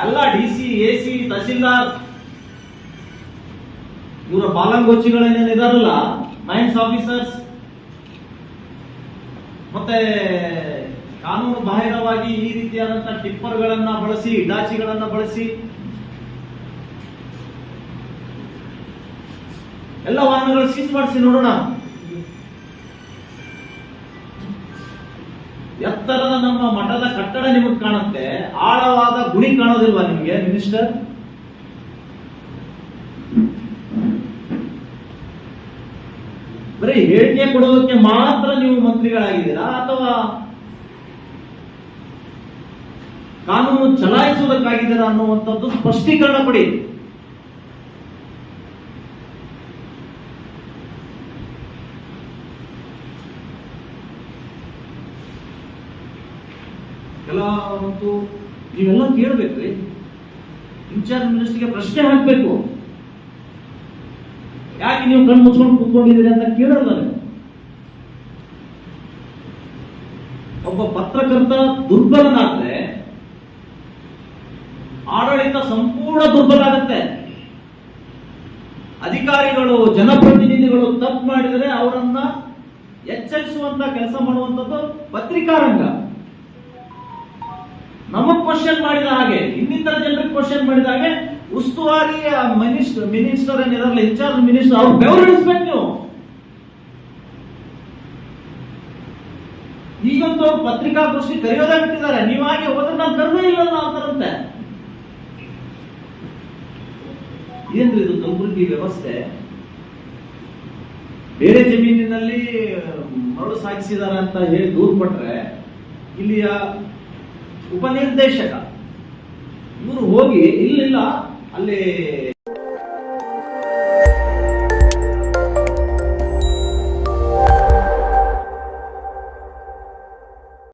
ಎಲ್ಲ D C A C tahsildar, ಇವರ ಬಾಲಂಗೋಚಿಗಳೇನೇನಿದಾರಲ್ಲ ಮೈನ್ಸ್ ಆಫೀಸರ್ಸ್ ಮತ್ತೆ ಕಾನೂನು ಬಾಹಿರವಾಗಿ ಈ ರೀತಿಯಾದಂತಹ ಟಿಪ್ಪರ್ಗಳನ್ನ ಬಳಸಿ, ಇಡಾಚಿಗಳನ್ನ ಬಳಸಿ, ಎಲ್ಲ ವಾಹನಗಳು ಸೀಸ್ ಮಾಡಿಸಿ ನೋಡೋಣ. ಎತ್ತರದ ನಮ್ಮ ಮಠದ ಕಟ್ಟಡ ನಿಮಗೆ ಕಾಣುತ್ತೆ. ಆಳವಾದ ಗುಣಿ ಕಾಣೋದಿಲ್ವಾ ನಿಮಗೆ ಮಿನಿಸ್ಟರ್ ಬರೀ ಹೇಳಿಕೆ ಕೊಡೋದಕ್ಕೆ ಮಾತ್ರ ನೀವು ಮಂತ್ರಿಗಳಾಗಿದ್ದೀರಾ? ಅಥವಾ ಕಾನೂನು ಚಲಾಯಿಸುವುದಕ್ಕಾಗಿದ್ದೀರಾ ಅನ್ನುವಂಥದ್ದು ಸ್ಪಷ್ಟೀಕರಣ ಕೊಡಿ. ಕೆಲ ಮತ್ತು ನೀವೆಲ್ಲ ಕೇಳಬೇಕ್ರಿ. ಇನ್ಚಾರ್ಜ್ ಮಿನಿಸ್ಟರ್ಗೆ ಪ್ರಶ್ನೆ ಹಾಕಬೇಕು. ಯಾಕೆ ನೀವು ಕಣ್ಣು ಮುಚ್ಕೊಂಡು ಕೂತ್ಕೊಂಡಿದ್ದೀರಿ ಅಂತ ಕೇಳಲ್ಲ. ಒಬ್ಬ ಪತ್ರಕರ್ತ ದುರ್ಬಲನಾದ್ರೆ ಆಡಳಿತ ಸಂಪೂರ್ಣ ದುರ್ಬಲ ಆಗುತ್ತೆ. ಅಧಿಕಾರಿಗಳು, ಜನಪ್ರತಿನಿಧಿಗಳು ತಪ್ಪು ಮಾಡಿದರೆ ಅವರನ್ನ ಎಚ್ಚರಿಸುವಂತ ಕೆಲಸ ಮಾಡುವಂತದ್ದು ಪತ್ರಿಕಾ ರಂಗ ನಮಗ್ ಕ್ವಶನ್ ಮಾಡಿದ ಹಾಗೆ, ಇನ್ನಿತರ ಜನರಿಗೆ ಕ್ವಶನ್ ಮಾಡಿದ ಹಾಗೆ, ಉಸ್ತುವಾರಿ ಮಿನಿಸ್ಟರ್ ಮಿನಿಸ್ಟರ್ ಏನಿದಾರಲ್ಲ ಇನ್ಚಾರ್ಜ್ ಮಿನಿಸ್ಟರ್ ಅವ್ರು ಬೆವರಿಡಿಸ್ಬೇಕು ನೀವು. ಈಗಂತೂ ಅವ್ರು ಪತ್ರಿಕಾಗೋಷ್ಠಿ ಕರೆಯೋದೇ ಬಿಟ್ಟಿದ್ದಾರೆ. ನೀವಾಗೆ ಹೋದ್ರೆ ನಾನು ಕರೆದೇ ಇಲ್ಲಲ್ಲ ಅಂತಾರಂತೆ ಏನ್ರಿ ಇದು ಕಲಬುರಗಿ ವ್ಯವಸ್ಥೆ? ಬೇರೆ ಜಮೀನಿನಲ್ಲಿ ಮರಳು ಸಾಗಿಸಿದಾರ ಅಂತ ಹೇಳಿ ದೂರ್ಪಟ್ರೆ ಇಲ್ಲಿಯ ಉಪನಿರ್ದೇಶಕ. ಇವರು ಹೋಗಿ ಇಲ್ಲಿಲ್ಲ ಅಲ್ಲಿ